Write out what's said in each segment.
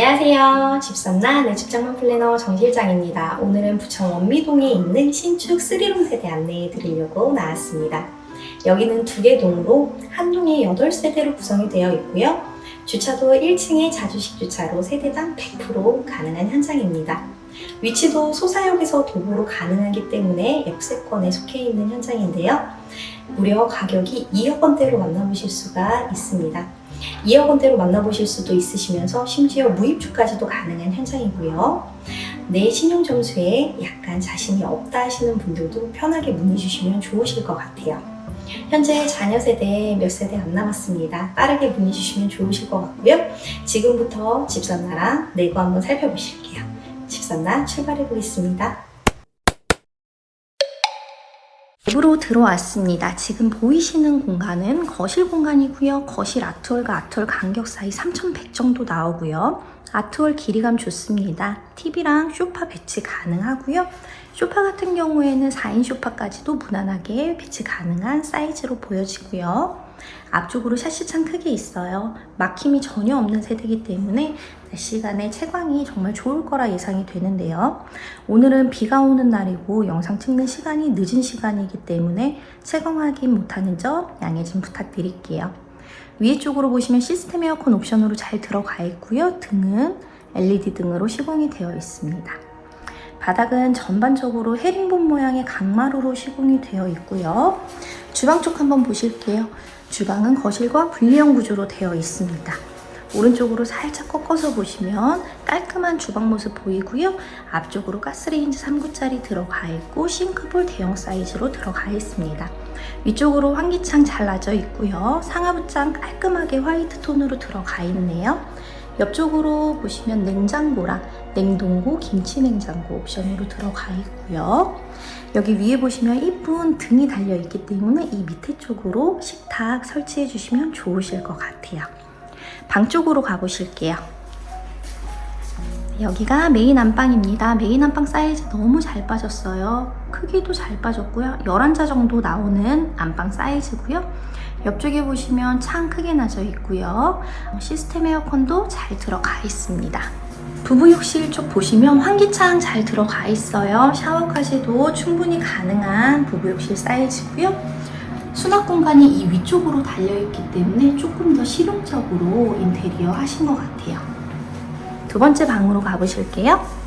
안녕하세요. 집산나 내 집장만 플래너 정 실장입니다. 오늘은 부천 원미동에 있는 신축 3룸 세대 안내해 드리려고 나왔습니다. 여기는 두 개 동으로 한 동에 8세대로 구성이 되어 있고요. 주차도 1층에 자주식 주차로 세대당 100% 가능한 현장입니다. 위치도 소사역에서 도보로 가능하기 때문에 역세권에 속해 있는 현장인데요. 무려 가격이 2억 원대로 만나보실 수가 있습니다. 2억 원대로 만나보실 수도 있으시면서 심지어 무입주까지도 가능한 현장이고요. 내 신용 점수에 약간 자신이 없다 하시는 분들도 편하게 문의 주시면 좋으실 것 같아요. 현재 자녀 세대 몇 세대 안 남았습니다. 빠르게 문의 주시면 좋으실 것 같고요. 지금부터 집산나랑 내고 한번 살펴보실게요. 집산나 출발해 보겠습니다. 집으로 들어왔습니다. 지금 보이시는 공간은 거실 공간이고요. 거실 아트월과 아트월 간격 사이 3100 정도 나오고요. 아트월 길이감 좋습니다. TV랑 소파 배치 가능하고요. 소파 같은 경우에는 4인 소파까지도 무난하게 배치 가능한 사이즈로 보여지고요. 앞쪽으로 샤시창 크게 있어요. 막힘이 전혀 없는 세대이기 때문에 낮 시간에 채광이 정말 좋을 거라 예상이 되는데요. 오늘은 비가 오는 날이고 영상 찍는 시간이 늦은 시간이기 때문에 채광 확인 못하는 점 양해 좀 부탁드릴게요. 위에 쪽으로 보시면 시스템 에어컨 옵션으로 잘 들어가 있고요. 등은 LED 등으로 시공이 되어 있습니다. 바닥은 전반적으로 헤링본 모양의 강마루로 시공이 되어 있고요. 주방 쪽 한번 보실게요. 주방은 거실과 분리형 구조로 되어 있습니다. 오른쪽으로 살짝 꺾어서 보시면 깔끔한 주방 모습 보이고요. 앞쪽으로 가스레인지 3구짜리 들어가 있고 싱크볼 대형 사이즈로 들어가 있습니다. 위쪽으로 환기창 잘라져 있고요. 상하부장 깔끔하게 화이트 톤으로 들어가 있네요. 옆쪽으로 보시면 냉장고랑 냉동고, 김치 냉장고 옵션으로 들어가 있고요. 여기 위에 보시면 이쁜 등이 달려 있기 때문에 이 밑에 쪽으로 식탁 설치해 주시면 좋으실 것 같아요. 방 쪽으로 가보실게요. 여기가 메인 안방입니다. 메인 안방 사이즈 너무 잘 빠졌어요. 크기도 잘 빠졌고요. 11자 정도 나오는 안방 사이즈고요. 옆쪽에 보시면 창 크게 나져 있고요. 시스템 에어컨도 잘 들어가 있습니다. 부부 욕실 쪽 보시면 환기창 잘 들어가 있어요. 샤워까지도 충분히 가능한 부부 욕실 사이즈고요. 수납 공간이 이 위쪽으로 달려있기 때문에 조금 더 실용적으로 인테리어 하신 것 같아요. 두 번째 방으로 가보실게요.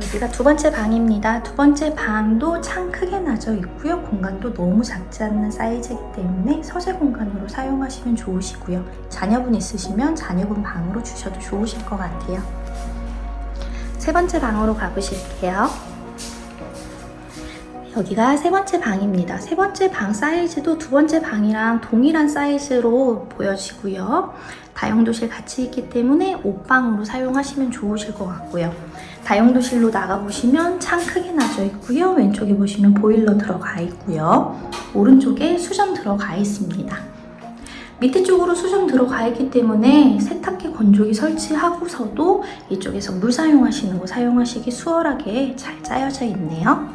여기가 두 번째 방입니다. 두 번째 방도 창 크게 나져 있고요. 공간도 너무 작지 않는 사이즈이기 때문에 서재 공간으로 사용하시면 좋으시고요. 자녀분 있으시면 자녀분 방으로 주셔도 좋으실 것 같아요. 세 번째 방으로 가보실게요. 여기가 세 번째 방입니다. 세 번째 방 사이즈도 두 번째 방이랑 동일한 사이즈로 보여지고요. 다용도실 같이 있기 때문에 옷방으로 사용하시면 좋으실 것 같고요. 다용도실로 나가보시면 창 크게 나져 있고요. 왼쪽에 보시면 보일러 들어가 있고요. 오른쪽에 수전 들어가 있습니다. 밑에 쪽으로 수전 들어가 있기 때문에 세탁기 건조기 설치하고서도 이쪽에서 물 사용하시는 거 사용하시기 수월하게 잘 짜여져 있네요.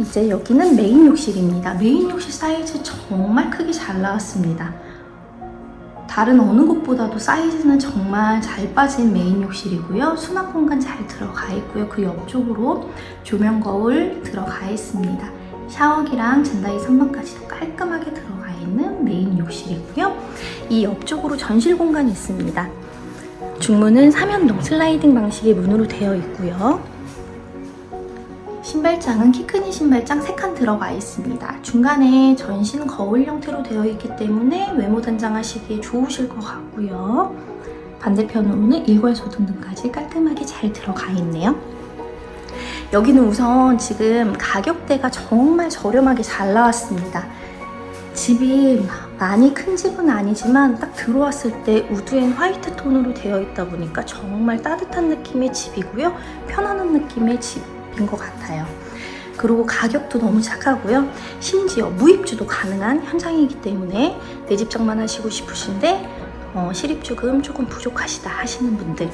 이제 여기는 메인 욕실입니다. 메인 욕실 사이즈 정말 크게 잘 나왔습니다. 다른 어느 곳보다도 사이즈는 정말 잘 빠진 메인 욕실이고요. 수납 공간 잘 들어가 있고요. 그 옆쪽으로 조명 거울 들어가 있습니다. 샤워기랑 젠다이 선반까지도 깔끔하게 들어가 있는 메인 욕실이고요. 이 옆쪽으로 전실 공간이 있습니다. 중문은 삼연동 슬라이딩 방식의 문으로 되어 있고요. 신발장은 키 크는 신발장 3칸 들어가 있습니다. 중간에 전신 거울 형태로 되어 있기 때문에 외모 단장하시기에 좋으실 것 같고요. 반대편으로는 일괄 소등 등까지 깔끔하게 잘 들어가 있네요. 여기는 우선 지금 가격대가 정말 저렴하게 잘 나왔습니다. 집이 많이 큰 집은 아니지만 딱 들어왔을 때 우드 앤 화이트 톤으로 되어 있다 보니까 정말 따뜻한 느낌의 집이고요. 편안한 느낌의 집인 것 같아요. 그리고 가격도 너무 착하고요. 심지어 무입주도 가능한 현장이기 때문에 내 집 장만 하시고 싶으신데 어, 실입주금 조금 부족하시다 하시는 분들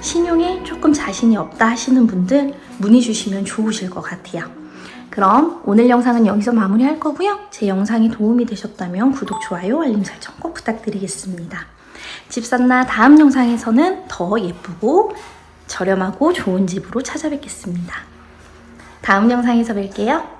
신용에 조금 자신이 없다 하시는 분들 문의 주시면 좋으실 것 같아요. 그럼 오늘 영상은 여기서 마무리할 거고요. 제 영상이 도움이 되셨다면 구독, 좋아요, 알림 설정 꼭 부탁드리겠습니다. 집산나 다음 영상에서는 더 예쁘고 저렴하고 좋은 집으로 찾아뵙겠습니다. 다음 영상에서 뵐게요.